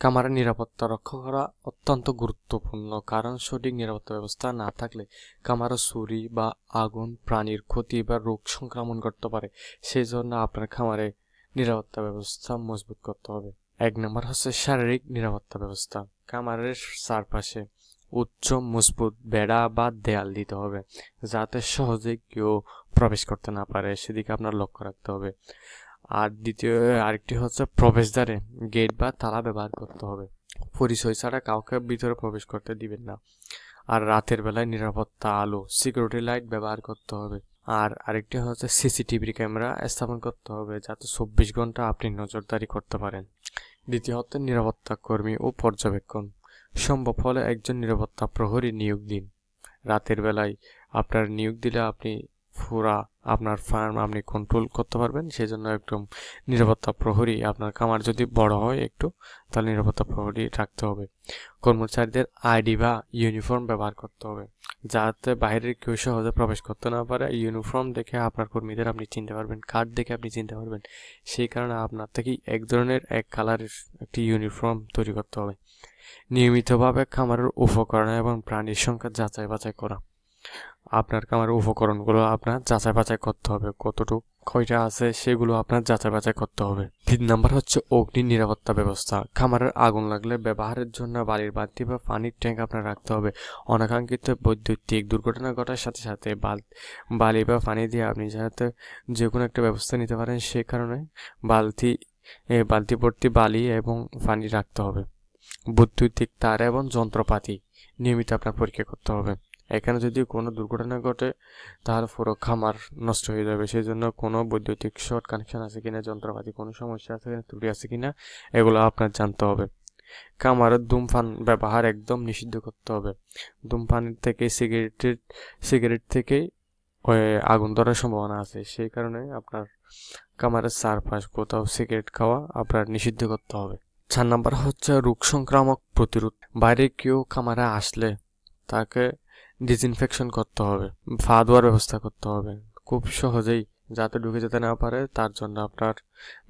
খামারের নিরাপত্তা রক্ষা করা অত্যন্ত গুরুত্বপূর্ণ। কারণ সঠিক নিরাপত্তা ব্যবস্থা না থাকলে খামারে চুরি বা আগুন, প্রাণীর ক্ষতি বা রোগ সংক্রমণ করতে পারে। সেই জন্য আপনার খামারে নিরাপত্তা ব্যবস্থা মজবুত করতে হবে। এক নম্বর হচ্ছে শারীরিক নিরাপত্তা ব্যবস্থা। খামারের চারপাশে উচ্চ মজবুত বেড়া বা দেয়াল দিতে হবে, যাতে সহজে কেউ প্রবেশ করতে না পারে। সেদিকে আপনার লক্ষ্য রাখতে হবে। আর দ্বিতীয়, আরেকটি হচ্ছে প্রবেশদ্বারে গেট বা তালা ব্যবহার করতে হবে। পরিচয় ছাড়া কাউকে ভিতরে প্রবেশ করতে দিবেন না। আর রাতের বেলায় নিরাপত্তা, আলো সিকিউরিটি লাইট ব্যবহার করতে হবে। আর আরেকটি হচ্ছে সিসিটিভি ক্যামেরা স্থাপন করতে হবে যাতে চব্বিশ ঘণ্টা আপনি নজরদারি করতে পারেন। দ্বিতীয়ত নিরাপত্তা কর্মী ও পর্যবেক্ষণ। সম্ভব হলে একজন নিরাপত্তা প্রহরী নিয়োগ দিন। রাতের বেলায় আপনার নিয়োগ দিলে আপনি পুরা আপনার ফার্ম আপনি কন্ট্রোল করতে পারবেন সেই জন্য একটু নিরাপত্তা প্রহরী আপনার খামার যদি বড় হয় একটু, তাহলে নিরাপত্তা প্রহরী রাখতে হবে। কর্মচারীদের আইডি বা ইউনিফর্ম ব্যবহার করতে হবে, যাতে বাইরের কেউ সহজে প্রবেশ করতে না পারে। ইউনিফর্ম দেখে আপনার কর্মীদের আপনি চিনতে পারবেন কার্ড দেখে আপনি চিনতে পারবেন। সেই কারণে আপনার থেকেই এক ধরনের, এক কালারের একটি ইউনিফর্ম তৈরি করতে হবে। নিয়মিতভাবে খামারের উপকরণ এবং প্রাণীর সংখ্যা যাচাই বাছাই করা। আপনার খামারের উপকরণগুলো আপনার যাচাই বাছাই করতে হবে। কতটুকু কয়টা আছে সেগুলো আপনার যাচাই বাছাই করতে হবে। তিন নাম্বার হচ্ছে অগ্নি নিরাপত্তা ব্যবস্থা। খামারের আগুন লাগলে ব্যবহারের জন্য বালির বালতি বা পানির ট্যাঙ্ক আপনার রাখতে হবে। অনাকাঙ্ক্ষিত বৈদ্যুতিক দুর্ঘটনা ঘটার সাথে সাথে বাল, বালি বা পানি দিয়ে আপনি যাতে যে কোনো একটা ব্যবস্থা নিতে পারেন সে কারণে বালতি বালতি ভর্তি বালি এবং পানি রাখতে হবে। বৈদ্যুতিক তার এবং যন্ত্রপাতি নিয়মিত আপনার পরীক্ষা করতে হবে। এখানে যদি কোনো দুর্ঘটনা ঘটে, তাহলে পুরো খামার নষ্ট হয়ে যাবে। সেই জন্য কোনো বৈদ্যুতিক শর্ট কানেকশন আছে কিনা, যন্ত্রপাতি কোনো সমস্যা আছে কিনা, ত্রুটি আছে কিনা, এগুলো আপনার জানতে হবে। খামারের ধূমপান ব্যবহার একদম নিষিদ্ধ করতে হবে। ধূমপানের থেকে সিগারেটের, সিগারেট ওই আগুন ধরার সম্ভাবনা আছে। সেই কারণে আপনার খামারের চারপাশ কোথাও সিগারেট খাওয়া আপনার নিষিদ্ধ করতে হবে। চার নাম্বার হচ্ছে রোগ সংক্রামক প্রতিরোধ। বাইরে কেউ খামারে আসলে তাকে ডিসইনফেকশন করতে হবে ফা দেওয়ার ব্যবস্থা করতে হবে। খুব সহজেই যাতে ঢুকে যেতে না পারে, তার জন্য আপনার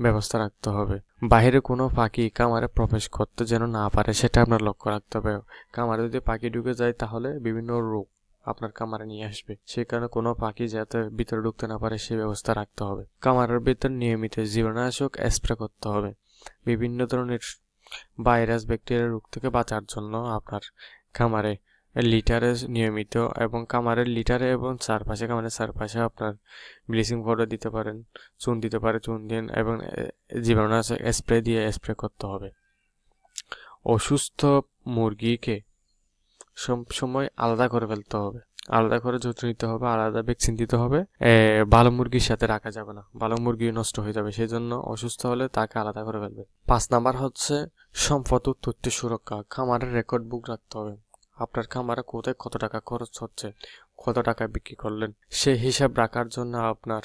ব্যবস্থা রাখতে হবে। বাইরে কোনো পাখি কামারে প্রবেশ করতে যেন না পারে, সেটা আপনার লক্ষ্য রাখতে হবে। কামারে যদি পাখি ঢুকে যায়, তাহলে বিভিন্ন রোগ আপনার কামারে নিয়ে আসবে। সেই কারণে কোনো পাখি যাতে ভিতরে ঢুকতে না পারে সেই ব্যবস্থা রাখতে হবে। কামারের ভিতর নিয়মিত জীবাণুনাশক স্প্রে করতে হবে। বিভিন্ন ধরনের ভাইরাস, ব্যাকটেরিয়া রোগ থেকে বাঁচার জন্য আপনার খামারে লিটারে নিয়মিত এবং কামারের লিটারে এবং চারপাশে কামারের চারপাশে আপনার ব্লিচিং পাউডার দিতে পারেন, চুন দিতে পারে, চুন দিন এবং জীবাণুনাশক স্প্রে দিয়ে স্প্রে করতে হবে। অসুস্থ মুরগিকে সব সময় আলাদা করে ফেলতে হবে। আলাদা করে যত্ন নিতে হবে, আলাদা ভ্যাকসিন দিতে হবে। ভালো মুরগির সাথে রাখা যাবে না। ভালো মুরগি নষ্ট হয়ে যাবে সেই জন্য অসুস্থ হলে তাকে আলাদা করে ফেলবে। পাঁচ নাম্বার হচ্ছে সম্পদ ও তথ্য সুরক্ষা। খামারের রেকর্ড বুক রাখতে হবে। আপনার খামারে কোথায় কত টাকা খরচ হচ্ছে? কত টাকা বিক্রি করলেন? সেই হিসাব রাখার জন্য আপনার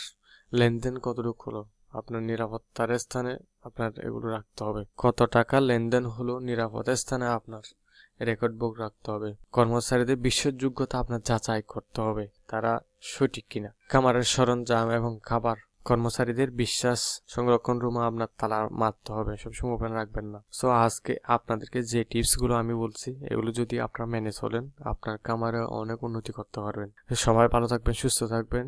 লেনদেন কতটুকু হলো? আপনার নিরাপত্তার স্থানে আপনার এগুলো রাখতে হবে। কত টাকা লেনদেন হলো নিরাপদ স্থানে আপনার রেকর্ড বুক রাখতে হবে। কর্মচারীদের বিশ্বাসযোগ্যতা আপনার যাচাই করতে হবে। তারা সঠিক কিনা? খামারের সরঞ্জাম এবং খাবার কর্মচারীদের বিশ্বাস সংরক্ষণ রুমে আপনার তালা মারতে হবে সবসময় ওপেন রাখবেন না। সো আজকে আপনাদেরকে যে টিপসগুলো আমি বলছি, এগুলো যদি আপনারা মেনে চলেন, আপনার কামারে অনেক উন্নতি করতে পারবেন। সবাই ভালো থাকবেন, সুস্থ থাকবেন।